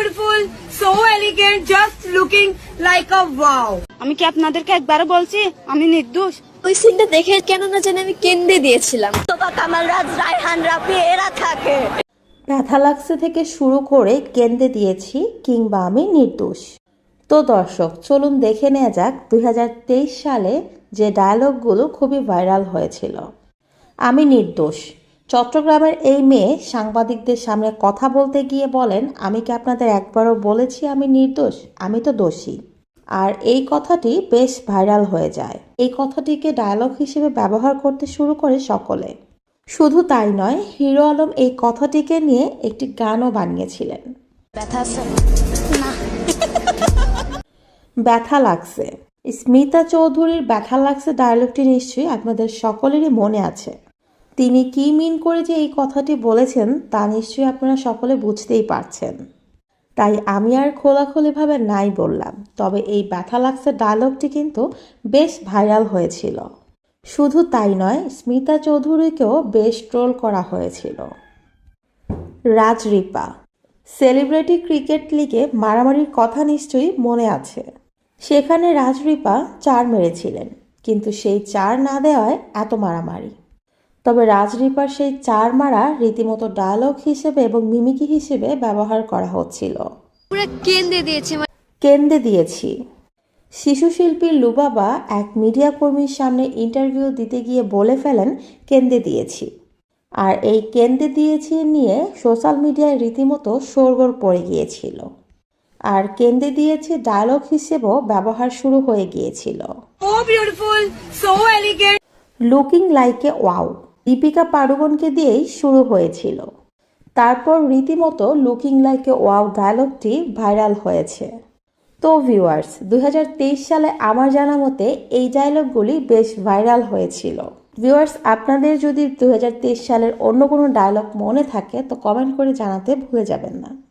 beautiful, so elegant, just looking like a wow. আমি কি আপনাদেরকে একবারও বলছি? আমি নির্দোষ। ওই সিনটা দেখে কেন না জানি আমি কেন্দ্রে দিয়েছিলাম। ব্যথা লাগছে থেকে শুরু করে কেন্দ্রে দিয়েছি কিংবা আমি নির্দোষ। তো দর্শক চলুন দেখে নেওয়া যাক দুই হাজার তেইশ সালে যে ডায়লগগুলো খুবই ভাইরাল হয়েছিল। আমি নির্দোষ। চট্টগ্রামের এই মেয়ে সাংবাদিকদের সামনে কথা বলতে গিয়ে বলেন আমি কি আপনাদের একবারও বলেছি আমি নির্দোষ? আমি তো দোষী। আর এই কথাটি বেশ ভাইরাল হয়ে যায়। এই কথাটিকে ডায়লগ হিসেবে ব্যবহার করতে শুরু করে সকলে। শুধু তাই নয় হিরো আলম এই কথাটিকে নিয়ে একটি গানও বানিয়েছিলেন। ব্যথা লাগছে। স্মিতা চৌধুরীর ব্যথা লাগছে ডায়লগটি নিশ্চয়ই আপনাদের সকলেরই মনে আছে। তিনি কি মিন করে যে এই কথাটি বলেছেন তা নিশ্চয়ই আপনারা সকলে বুঝতেই পারছেন। তাই আমি আর খোলাখুলিভাবে নাই বললাম, তবে এই ব্যথা লাগছে ডায়লগটি কিন্তু বেশ ভাইরাল হয়েছিল। শুধু তাই নয়, স্মিতা চৌধুরীকেও বেশ ট্রোল করা হয়েছিল। রাজ রিপা সেলিব্রিটি ক্রিকেট লিগে মারামারির কথা নিশ্চয়ই মনে আছে। সেখানে রাজরিপা চার মেরেছিলেন, কিন্তু সেই চার না দেওয়ায় এত মারামারি। তবে রাজরিপার সেই চার মারা রীতিমতো ডায়লগ হিসেবে এবং মিমিকি হিসেবে ব্যবহার করা হচ্ছিল। দিয়েছে মানে দিয়েছি। শিশু শিল্পী লুবাবা এক মিডিয়া কর্মীর সামনে ইন্টারভিউ দিতে গিয়ে বলে ফেলেন কেন্দ্রে দিয়েছি। আর এই কেন্দ্রে দিয়েছি নিয়ে সোশ্যাল মিডিয়ায় রীতিমতো শোরগোল পড়ে গিয়েছিল। আর কেন্দ্রে দিয়েছি ডায়লগ হিসেবেও ব্যবহার শুরু হয়ে গিয়েছিল. Looking like a wow Deepika পাড়ুকোনকে দিয়েই শুরু হয়েছিল। তারপর রীতিমতো লুকিং লাইক এ ওয়াও ডায়লগটি ভাইরাল হয়েছে। তো ভিউয়ার্স দু হাজার তেইশ সালে আমার জানা মতে এই ডায়লগগুলি বেশ ভাইরাল হয়েছিল। ভিউয়ার্স আপনাদের যদি দু হাজার তেইশ সালের অন্য কোনো ডায়লগ মনে থাকে, তো কমেন্ট করে জানাতে ভুলে যাবেন না।